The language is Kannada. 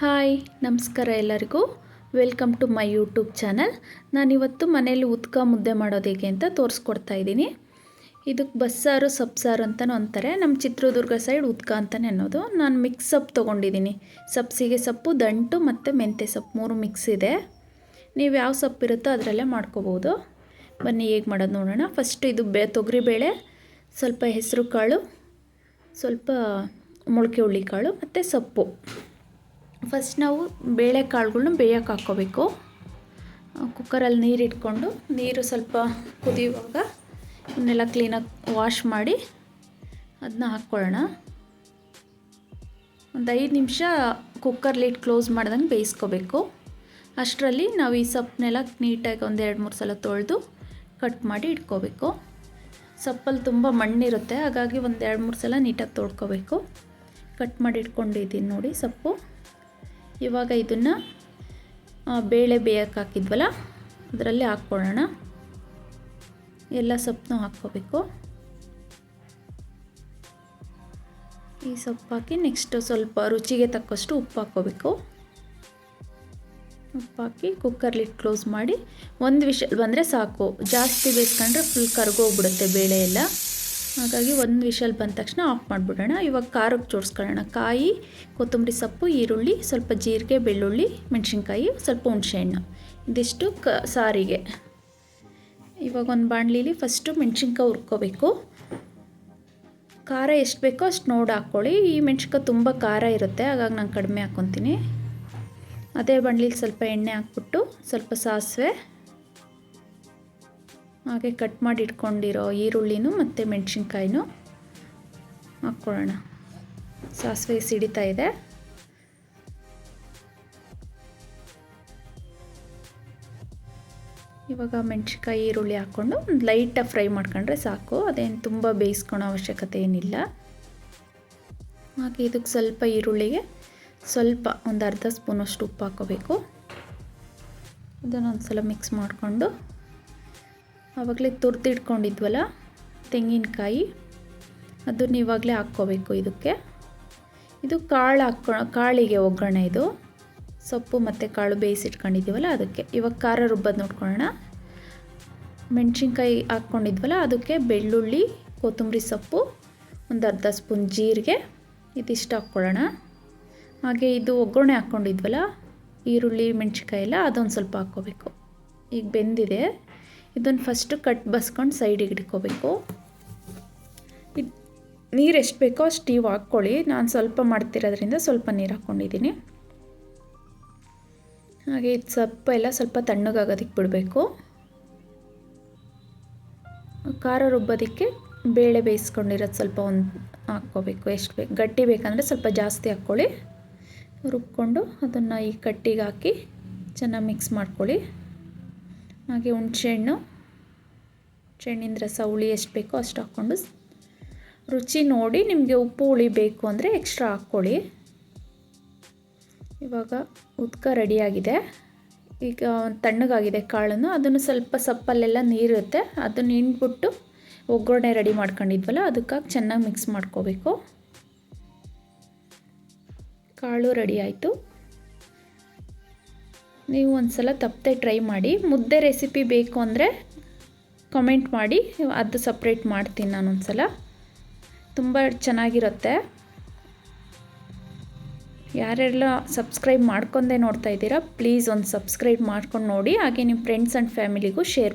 ಹಾಯ್, ನಮಸ್ಕಾರ ಎಲ್ಲರಿಗೂ. Welcome to my YouTube channel ನಾನಿವತ್ತು ಮನೇಲಿ ಉದ್ಕ ಮುದ್ದೆ ಮಾಡೋದು ಹೇಗೆ ಅಂತ ತೋರಿಸ್ಕೊಡ್ತಾ ಇದ್ದೀನಿ. ಇದಕ್ಕೆ ಬಸ್ಸಾರು, ಸಬ್ಸಾರು ಅಂತಲೂ ಅಂತಾರೆ. ನಮ್ಮ ಚಿತ್ರದುರ್ಗ ಸೈಡ್ ಉದ್ಕ ಅಂತಲೇ ಅನ್ನೋದು. ನಾನು ಮಿಕ್ಸ್ ಸೊಪ್ಪು ತೊಗೊಂಡಿದ್ದೀನಿ. ಸಬ್ಸಿಗೆ ಸೊಪ್ಪು, ದಂಟು ಮತ್ತು ಮೆಂತ್ಯ ಸೊಪ್ಪು ಮೂರು ಮಿಕ್ಸ್ ಇದೆ. ನೀವು ಯಾವ ಸೊಪ್ಪು ಇರುತ್ತೋ ಅದರಲ್ಲೇ ಮಾಡ್ಕೋಬೋದು. ಬನ್ನಿ ಹೇಗೆ ಮಾಡೋದು ನೋಡೋಣ. ಫಸ್ಟ್ ಇದು ಬೆ, ತೊಗರಿಬೇಳೆ, ಸ್ವಲ್ಪ ಹೆಸರು ಕಾಳು ಸ್ವಲ್ಪ ಮೊಳಕೆ ಹುಳ್ಳಿಕಾಳು ಮತ್ತು ಸೊಪ್ಪು. ಫಸ್ಟ್ ನಾವು ಬೇಳೆಕಾಳುಗಳ್ನ ಬೇಯಕ್ಕೆ ಹಾಕ್ಕೋಬೇಕು. ಕುಕ್ಕರಲ್ಲಿ ನೀರು ಇಟ್ಕೊಂಡು ನೀರು ಸ್ವಲ್ಪ ಕುದಿಯುವಾಗ ಇವನ್ನೆಲ್ಲ ಕ್ಲೀನಾಗಿ ವಾಶ್ ಮಾಡಿ ಅದನ್ನ ಹಾಕ್ಕೊಳ್ಳೋಣ. ಒಂದು ಐದು ನಿಮಿಷ ಕುಕ್ಕರ್ ಕ್ಲೋಸ್ ಮಾಡ್ದಂಗೆ ಬೇಯಿಸ್ಕೋಬೇಕು. ಅಷ್ಟರಲ್ಲಿ ನಾವು ಈ ಸೊಪ್ಪನ್ನೆಲ್ಲ ನೀಟಾಗಿ ಒಂದು ಎರಡು ಮೂರು ಸಲ ತೊಳೆದು ಕಟ್ ಮಾಡಿ ಇಟ್ಕೋಬೇಕು. ಸೊಪ್ಪಲ್ಲಿ ತುಂಬ ಮಣ್ಣಿರುತ್ತೆ, ಹಾಗಾಗಿ ಒಂದು ಎರಡು ಮೂರು ಸಲ ನೀಟಾಗಿ ತೊಳ್ಕೋಬೇಕು. ಕಟ್ ಮಾಡಿ ಇಟ್ಕೊಂಡಿದ್ದೀನಿ ನೋಡಿ ಸೊಪ್ಪು. ಇವಾಗ ಇದನ್ನು ಬೇಳೆ ಬೇಯಕ್ಕೆ ಹಾಕಿದ್ವಲ್ಲ, ಅದರಲ್ಲಿ ಹಾಕ್ಕೊಳ್ಳೋಣ. ಎಲ್ಲ ಸೊಪ್ಪನ್ನು ಹಾಕ್ಕೋಬೇಕು. ಈ ಸೊಪ್ಪು ಹಾಕಿ ನೆಕ್ಸ್ಟು ಸ್ವಲ್ಪ ರುಚಿಗೆ ತಕ್ಕಷ್ಟು ಉಪ್ಪು ಹಾಕ್ಕೋಬೇಕು. ಉಪ್ಪು ಹಾಕಿ ಕುಕ್ಕರ್ಲಿ ಕ್ಲೋಸ್ ಮಾಡಿ, ಒಂದು ವಿಷಲ್ ಬಂದರೆ ಸಾಕು. ಜಾಸ್ತಿ ಬೇಯಿಸ್ಕೊಂಡ್ರೆ ಫುಲ್ ಕರ್ಗೋಗ್ಬಿಡುತ್ತೆ ಬೇಳೆ ಎಲ್ಲ ಹಾಗಾಗಿ ಒಂದು ವಿಷಲ್ ಬಂದ ತಕ್ಷಣ ಆಫ್ ಮಾಡಿಬಿಡೋಣ. ಇವಾಗ ಖಾರಕ್ಕೆ ಜೋಡಿಸ್ಕೊಳ್ಳೋಣ. ಕಾಯಿ, ಕೊತ್ತಂಬರಿ ಸೊಪ್ಪು, ಈರುಳ್ಳಿ, ಸ್ವಲ್ಪ ಜೀರಿಗೆ, ಬೆಳ್ಳುಳ್ಳಿ, ಮೆಣಸಿನ್ಕಾಯಿ, ಸ್ವಲ್ಪ ಹುಣಸೆಹಣ್ಣು ಇದಿಷ್ಟು ಕ, ಸಾರಿಗೆ. ಇವಾಗ ಒಂದು ಬಾಣಲಿಲಿ ಫಸ್ಟು ಮೆಣಸಿನ್ಕಾಯಿ ಹುರ್ಕೋಬೇಕು. ಖಾರ ಎಷ್ಟು ಬೇಕೋ ಅಷ್ಟು ನೋಡಿ ಹಾಕ್ಕೊಳ್ಳಿ. ಈ ಮೆಣಸಿನ್ಕಾಯಿ ತುಂಬ ಖಾರ ಇರುತ್ತೆ, ಹಾಗಾಗಿ ನಾನು ಕಡಿಮೆ ಹಾಕ್ಕೊತೀನಿ. ಅದೇ ಬಾಣಲಿಲಿ ಸ್ವಲ್ಪ ಎಣ್ಣೆ ಹಾಕ್ಬಿಟ್ಟು ಸ್ವಲ್ಪ ಸಾಸಿವೆ ಹಾಗೆ ಕಟ್ ಮಾಡಿ ಇಟ್ಕೊಂಡಿರೋ ಈರುಳ್ಳಿನೂ ಮತ್ತು ಮೆಣಸಿನ್ಕಾಯಿನೂ ಹಾಕ್ಕೊಳ್ಳೋಣ. ಸಾಸಿವೆ ಸಿಡಿತಾ ಇದೆ. ಇವಾಗ ಮೆಣಸಿನ್ಕಾಯಿ ಈರುಳ್ಳಿ ಹಾಕ್ಕೊಂಡು ಒಂದು ಲೈಟಾಗಿ ಫ್ರೈ ಮಾಡ್ಕೊಂಡ್ರೆ ಸಾಕು. ಅದೇನು ತುಂಬ ಬೇಯಿಸ್ಕೊಳೋ ಅವಶ್ಯಕತೆ ಏನಿಲ್ಲ. ಹಾಗೆ ಇದಕ್ಕೆ ಸ್ವಲ್ಪ ಈರುಳ್ಳಿಗೆ ಸ್ವಲ್ಪ ಒಂದು ಅರ್ಧ ಸ್ಪೂನಷ್ಟು ಉಪ್ಪು ಹಾಕೋಬೇಕು ಅದನ್ನೊಂದು ಸಲ ಮಿಕ್ಸ್ ಮಾಡಿಕೊಂಡು ಆವಾಗಲೇ ತುರ್ದಿಟ್ಕೊಂಡಿದ್ವಲ್ಲ? ತೆಂಗಿನಕಾಯಿ. ಅದನ್ನ ಇವಾಗಲೇ ಹಾಕ್ಕೋಬೇಕು ಇದಕ್ಕೆ. ಇದು ಕಾಳು ಹಾಕ್ಕೊ, ಕಾಳಿಗೆ ಒಗ್ಗರಣೆ ಇದು. ಸೊಪ್ಪು ಮತ್ತು ಕಾಳು ಬೇಯಿಸಿಟ್ಕೊಂಡಿದ್ದೀವಲ್ಲ ಅದಕ್ಕೆ. ಇವಾಗ ಖಾರ ರುಬ್ಬೋದು ನೋಡ್ಕೊಳ್ಳೋಣ. ಮೆಣಸಿನ್ಕಾಯಿ ಹಾಕ್ಕೊಂಡಿದ್ವಲ್ಲ ಅದಕ್ಕೆ ಬೆಳ್ಳುಳ್ಳಿ, ಕೊತ್ತಂಬರಿ ಸೊಪ್ಪು, ಒಂದು ಅರ್ಧ ಸ್ಪೂನ್ ಜೀರಿಗೆ, ಇದಿಷ್ಟು ಹಾಕ್ಕೊಳ್ಳೋಣ. ಹಾಗೆ ಇದು ಒಗ್ಗರಣೆ ಹಾಕ್ಕೊಂಡಿದ್ವಲ್ಲ, ಈರುಳ್ಳಿ, ಮೆಣಸಿನ್ಕಾಯಿ ಎಲ್ಲ ಅದೊಂದು ಸ್ವಲ್ಪ ಹಾಕ್ಕೋಬೇಕು. ಈಗ ಬೆಂದಿದೆ. ಇದನ್ನು ಫಸ್ಟು ಕಟ್ ಬಸ್ಕೊಂಡು ಸೈಡಿಗೆ ಇದು ನೀರು ಎಷ್ಟು ಬೇಕೋ ಅಷ್ಟು ಟೀವ್ ಹಾಕ್ಕೊಳ್ಳಿ. ನಾನು ಸ್ವಲ್ಪ ಮಾಡ್ತಿರೋದ್ರಿಂದ ಸ್ವಲ್ಪ ನೀರು ಹಾಕ್ಕೊಂಡಿದ್ದೀನಿ ಹಾಗೆ ಇದು ಸೊಪ್ಪು ಎಲ್ಲ ಸ್ವಲ್ಪ ತಣ್ಣಗಾಗೋದಕ್ಕೆ ಬಿಡಬೇಕು. ಖಾರ ರುಬ್ಬೋದಕ್ಕೆ ಬೇಳೆ ಬೇಯಿಸ್ಕೊಂಡಿರೋದು ಸ್ವಲ್ಪ ಒಂದು ಹಾಕ್ಕೋಬೇಕು. ಎಷ್ಟು ಬೇಕು ಗಟ್ಟಿ ಬೇಕಂದರೆ ಸ್ವಲ್ಪ ಜಾಸ್ತಿ ಹಾಕ್ಕೊಳ್ಳಿ. ರುಬ್ಕೊಂಡು ಅದನ್ನು ಈ ಕಟ್ಟಿಗೆ ಹಾಕಿ ಚೆನ್ನಾಗಿ ಮಿಕ್ಸ್ ಮಾಡ್ಕೊಳ್ಳಿ. ಹಾಗೆ ಹುಣಸೆಹಣ್ಣು. ಹುಣಸೆಹಣ್ಣಿನ ರಸ ಹುಳಿ ಎಷ್ಟು ಬೇಕೋ ಅಷ್ಟು ಹಾಕ್ಕೊಂಡು ರುಚಿ ನೋಡಿ ನಿಮಗೆ ಉಪ್ಪು ಹುಳಿ ಬೇಕು ಅಂದರೆ ಎಕ್ಸ್ಟ್ರಾ ಹಾಕ್ಕೊಳ್ಳಿ. ಇವಾಗ ಉದ್ಕ ರೆಡಿಯಾಗಿದೆ ಈಗ ತಣ್ಣಗಾಗಿದೆ ಕಾಳನ್ನು, ಅದನ್ನು ಸ್ವಲ್ಪ ಸಪ್ಪಲ್ಲೆಲ್ಲ ನೀರಿರುತ್ತೆ ಅದನ್ನು ಹಿಂಡ್ಬಿಟ್ಟು ಒಗ್ಗರಣೆ ರೆಡಿ ಮಾಡ್ಕೊಂಡಿದ್ವಲ್ಲ, ಅದಕ್ಕಾಗಿ ಚೆನ್ನಾಗಿ ಮಿಕ್ಸ್ ಮಾಡ್ಕೋಬೇಕು. ಕಾಳು ರೆಡಿ ಆಯಿತು. ನೀವು ಒಂದು ಸಲ ತಪ್ಪದೆ ಟ್ರೈ ಮಾಡಿ. ಮುದ್ದೆ ರೆಸಿಪಿ ಬೇಕು ಅಂದರೆ ಕಮೆಂಟ್ ಮಾಡಿ. ಅದು ಸಪ್ರೇಟ್ ಮಾಡ್ತೀನಿ ನಾನೊಂದು ಸಲ ತುಂಬ ಚೆನ್ನಾಗಿರುತ್ತೆ. ಯಾರೆಲ್ಲ ಸಬ್ಸ್ಕ್ರೈಬ್ ಮಾಡ್ಕೊಂಡೇ ನೋಡ್ತಾ ಇದ್ದೀರಾ ಪ್ಲೀಸ್ ಒಂದು ಸಬ್ಸ್ಕ್ರೈಬ್ ಮಾಡ್ಕೊಂಡು ನೋಡಿ. ಹಾಗೆ ನಿಮ್ಮ ಫ್ರೆಂಡ್ಸ್ ಆ್ಯಂಡ್ ಫ್ಯಾಮಿಲಿಗೂ ಶೇರ್ ಮಾಡಿ.